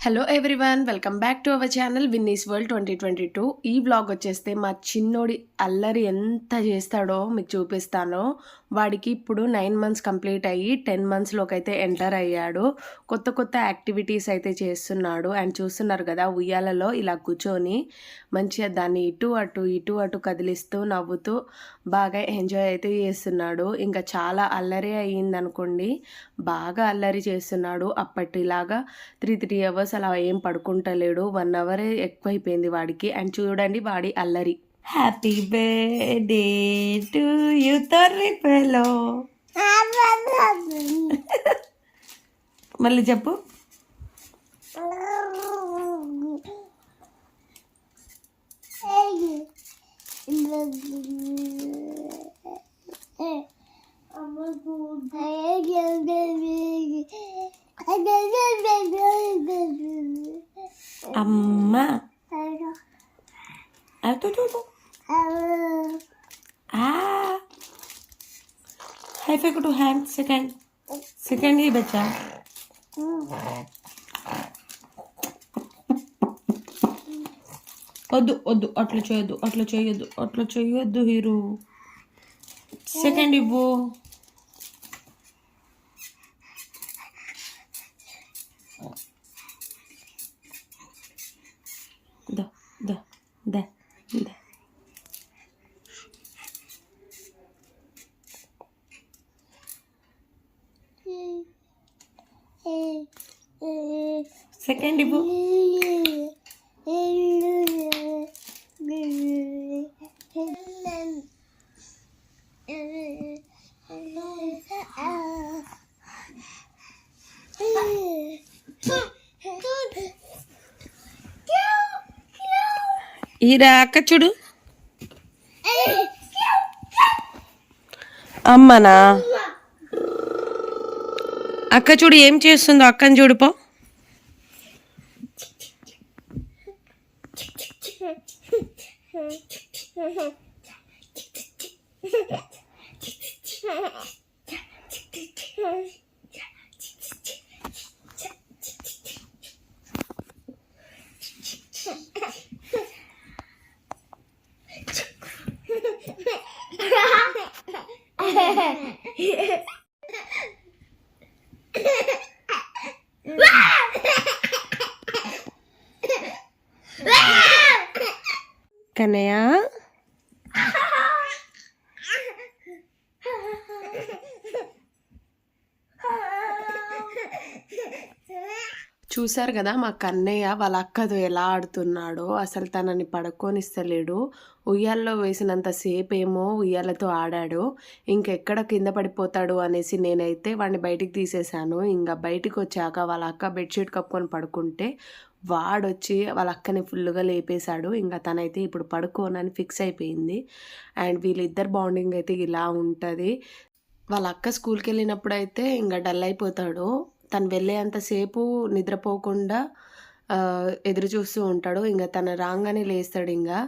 Hello everyone welcome back to our channel Vinni's world twenty twenty two ఈ vlog వచ్చేస్తే మా చిన్నోడి అల్లరి ఎంత చేస్తాడో మీకు చూపిస్తాను. వాడికి ఇప్పుడు నైన్ మంత్స్ కంప్లీట్ అయ్యి టెన్ మంత్స్లోకి అయితే ఎంటర్ అయ్యాడు. కొత్త కొత్త యాక్టివిటీస్ అయితే చేస్తున్నాడు. అండ్ చూస్తున్నారు కదా ఉయ్యాలలో ఇలా కూర్చొని మంచిగా దాన్ని ఇటు అటు ఇటు అటు కదిలిస్తూ నవ్వుతూ బాగా ఎంజాయ్ అయితే చేస్తున్నాడు. ఇంకా చాలా అల్లరి అయ్యిందనుకోండి బాగా అల్లరి చేస్తున్నాడు. అప్పటిలాగా త్రీ త్రీ అవర్స్ అసలు ఏం పడుకుంటలేడు. వన్ అవర్ ఎక్కువైపోయింది వాడికి. అండ్ చూడండి వాడి అల్లరి. హ్యాపీ బర్త్డే టు యూ తర్రి పిల్లో. మళ్ళీ చెప్పు. అమ్మ అమ్మ. అటు high five to hand second second ఈ బచ్చా. వద్దు వద్దు అట్లా చేయొద్దు అట్లా చేయొద్దు అట్లా చేయొద్దు హీరో. సెకండ్ ఇవ్వు. ഇതാ ഇതാ സെക്കൻഡ് ഇപ്പോൾ ఈరా అక్క చూడు. అమ్మనా? అక్క చూడు ఏం చేస్తుందో అక్కని చూడుపో కన్నయ్య? చూశారు కదా మా కన్నయ్య వాళ్ళ అక్కతో ఎలా ఆడుతున్నాడో అసలు తనని పడుకోనిస్తలేడు. ఉయ్యాల్లో వేసినంత సేపు ఏమో ఉయ్యాలతో ఆడాడు. ఇంకెక్కడ కింద పడిపోతాడు అనేసి నేనైతే వాడిని బయటికి తీసేశాను. ఇంకా బయటికి వచ్చాక వాళ్ళ అక్క బెడ్షీట్ కప్పుకొని పడుకుంటే వాడొచ్చి వాళ్ళ అక్కని ఫుల్గా లేపేశాడు. ఇంకా తనైతే ఇప్పుడు పడుకోనని ఫిక్స్ అయిపోయింది. అండ్ వీళ్ళిద్దరు బాండింగ్ అయితే ఇలా ఉంటుంది. వాళ్ళ అక్క స్కూల్కి వెళ్ళినప్పుడు అయితే ఇంకా డల్ అయిపోతాడు. తను వెళ్ళేంతసేపు నిద్రపోకుండా ఎదురు చూస్తూ ఉంటాడు. ఇంకా తను రాగానే లేస్తాడు ఇంకా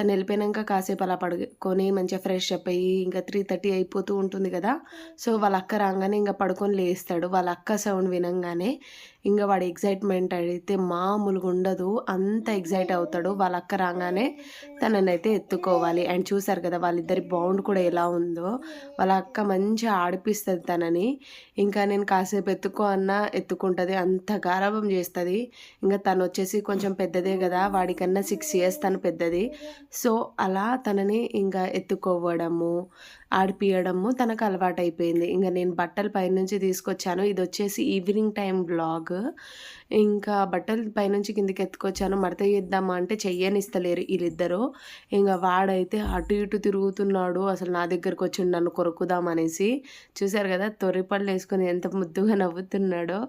తను వెళ్ళిపోయాక కాసేపు అలా పడుకొని మంచిగా ఫ్రెష్ అప్ అయ్యి ఇంకా త్రీ థర్టీ అయిపోతూ ఉంటుంది కదా. సో వాళ్ళ అక్క రాగానే ఇంకా పడుకొని లేస్తాడు. వాళ్ళ అక్క సౌండ్ వినంగానే ఇంకా వాడి ఎగ్జైట్మెంట్ అయితే మామూలుగా ఉండదు. అంత ఎగ్జైట్ అవుతాడు. వాళ్ళ అక్క రాగానే తననైతే ఎత్తుకోవాలి. అండ్ చూసారు కదా వాళ్ళిద్దరి బాండ్ కూడా ఎలా ఉందో. వాళ్ళ అక్క మంచిగా ఆడిపిస్తుంది తనని. ఇంకా నేను కాసేపు ఎత్తుకో అన్నా ఎత్తుకుంటుంది. అంత గారాభం చేస్తుంది. ఇంకా తను వచ్చేసి కొంచెం పెద్దదే కదా. వాడికన్నా సిక్స్ ఇయర్స్ తను పెద్దది. సో అలా తనని ఇంకా ఎత్తుకోవడము ఆడిపియడము తనకు అలవాటు అయిపోయింది ఇంకా నేను బట్టలు పైనుంచి తీసుకొచ్చాను. ఇది వచ్చేసి ఈవినింగ్ టైం బ్లాగ్ ఇంకా బట్టలు పైనుంచి కిందకి ఎత్తుకొచ్చాను. మడత చేద్దామా అంటే చెయ్యనిస్తలేరు వీళ్ళిద్దరూ. ఇంకా వాడైతే అటు ఇటు తిరుగుతున్నాడు. అసలు నా దగ్గరకు వచ్చి నన్ను కొరుకుదామనేసి. చూశారు కదా తొరిపళ్ళు వేసుకొని ఎంత ముద్దుగా నవ్వుతున్నాడో.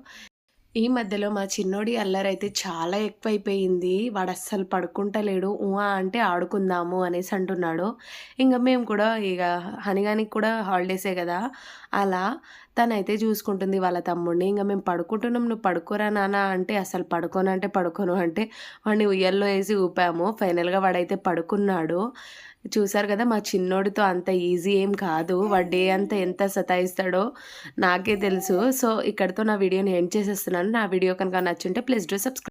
ఈ మధ్యలో మా చిన్నోడి అల్లరి అయితే చాలా ఎక్కువైపోయింది. వాడు అస్సలు పడుకుంటలేడు. ఊహా అంటే ఆడుకుందాము అనేసి అంటున్నాడు. ఇంకా మేము కూడా ఇక హనిగానికి కూడా హాలిడేసే కదా. అలా తనైతే చూసుకుంటుంది వాళ్ళ తమ్ముడిని. ఇంకా మేము పడుకుంటున్నాం. నువ్వు పడుకోరా నాన్న అంటే అసలు పడుకోను అంటే పడుకోను అంటే వాడిని ఉయ్యల్లో వేసి ఊపాము. ఫైనల్గా వాడైతే పడుకున్నాడు. చూసారు కదా మా చిన్నోడితో అంత ఈజీ ఏం కాదు. వాడు డే అంతా ఎంత సతాయిస్తాడో నాకే తెలుసు. సో ఇక్కడితో నా వీడియోని ఎండ్ చేసేస్తున్నాను. నా వీడియో కనుక నచ్చుంటే ప్లీజ్ డూ సబ్స్క్రైబ్.